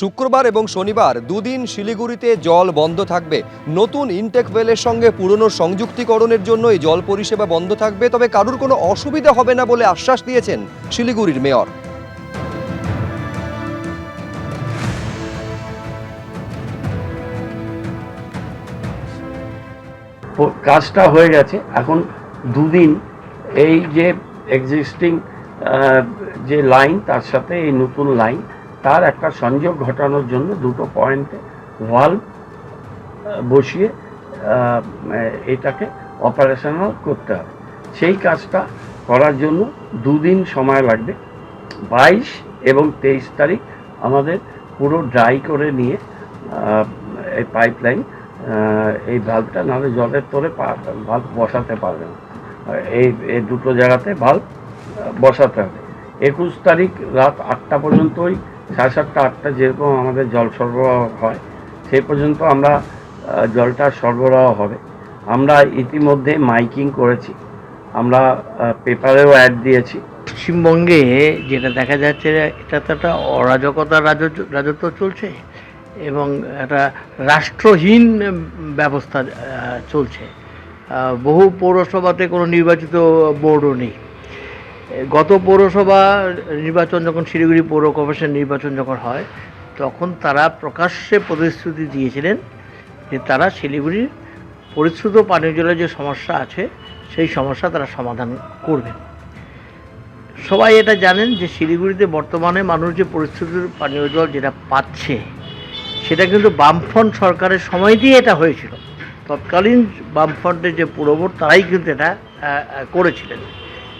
শুক্রবার এবং শনিবার দুদিন শিলিগুড়িতে জল বন্ধ থাকবে। নতুন ইনটেক ওয়েলের সঙ্গে পুরনো সংযুক্তিকরণের জন্য এই জল পরিষেবা বন্ধ থাকবে, তবে কারুর কোনো অসুবিধা হবে না বলে আশ্বাস দিয়েছেন শিলিগুড়ির মেয়র। কাজটা হয়ে গেছে। এখন দুদিন এই যে এক্সিস্টিং যে লাইন তার সাথে এই নতুন লাইন তার একটা সংযোগ ঘটানোর জন্য দুটো পয়েন্টে ভাল্ব বসিয়ে এটাকে অপারেশনাল করতে হবে। সেই কাজটা করার জন্য দুদিন সময় লাগবে। বাইশ এবং তেইশ তারিখ আমাদের পুরো ড্রাই করে নিয়ে এই পাইপলাইন এই ভাল্বটা নাহলে জলের তোরে ভাল্ব বসাতে পারবে না। এই এই দুটো জায়গাতে ভাল্ব বসাতে হবে। একুশ তারিখ রাত আটটা পর্যন্তই সাড়ে সাতটা, আটটা যেরকম আমাদের জল সরবরাহ হয়, সেই পর্যন্ত আমরা জলটা সরবরাহ হবে। আমরা ইতিমধ্যে মাইকিং করেছি। আমরা পেপারেও অ্যাড দিয়েছি। পশ্চিমবঙ্গে যেটা দেখা যাচ্ছে এটা তো একটা অরাজকতা রাজত্ব চলছে এবং একটা রাষ্ট্রহীন ব্যবস্থা চলছে। বহু পৌরসভাতে কোনো নির্বাচিত বোর্ডও নেই। গত পৌরসভা নির্বাচন যখন শিলিগুড়ি পৌর কর্পোরেশন নির্বাচন যখন হয়, তখন তারা প্রকাশ্যে প্রতিশ্রুতি দিয়েছিলেন যে তারা শিলিগুড়ির পরিশ্রুত পানীয় জলের যে সমস্যা আছে, সেই সমস্যা তারা সমাধান করবেন সবাই এটা জানেন যে শিলিগুড়িতে বর্তমানে মানুষ যে পরিস্থিতির পানীয় জল যেটা পাচ্ছে, সেটা কিন্তু বামফ্রন্ট সরকারের সময় দিয়ে এটা হয়েছিল। তৎকালীন বামফ্রন্টের যে পুরবোর্ড তারাই কিন্তু এটা করেছিলেন।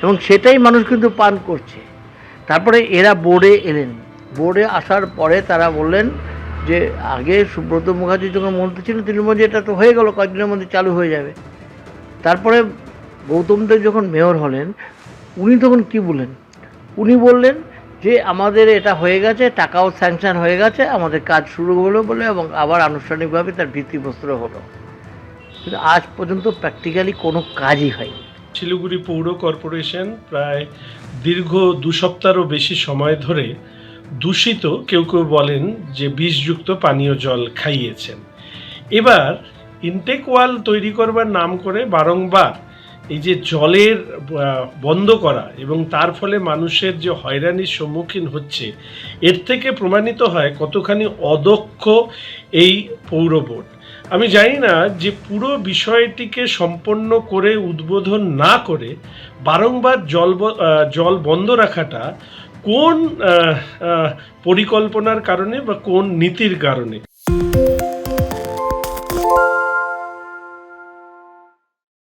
এবং সেটাই মানুষ কিন্তু পান করছে। তারপরে এরা বোর্ডে এলেন। বোর্ডে আসার পরে তারা বললেন যে, আগে সুব্রত মুখার্জি যখন মন্ত্রী ছিলেন বলছেন এটা তো হয়ে গেল, কয়েকদিনের মধ্যে চালু হয়ে যাবে। তারপরে গৌতম দেব যখন মেয়র হলেন, উনি তখন কি বললেন? উনি বললেন যে, আমাদের এটা হয়ে গেছে, টাকাও স্যাংশন হয়ে গেছে, আমাদের কাজ শুরু হলো বলে এবং আবার আনুষ্ঠানিকভাবে তার ভিত্তিপ্রস্তর হলো। কিন্তু আজ পর্যন্ত প্র্যাকটিক্যালি কোনো কাজই হয়নি। শিলিগুড়ি পৌর কর্পোরেশন প্রায় দীর্ঘ দু সপ্তাহেরও বেশি সময় ধরে দূষিত কেউ কেউ বলেন যে বিষযুক্ত পানীয় জল খাইয়েছেন। এবার ইনটেক ওয়াল তৈরি করবার নাম করে বারংবার এই যে জলের বন্ধ করা এবং তার ফলে মানুষের যে হয়রানির সম্মুখীন হচ্ছে, এর থেকে প্রমাণিত হয় কতখানি অদক্ষ এই পৌর বোর্ড। আমি জানি না যে পুরো বিষয়টিকে সম্পন্ন করে উদ্বোধন না করে বারংবার জল জল বন্ধ রাখাটা কোন পরিকল্পনার কারণে বা কোন নীতির কারণে?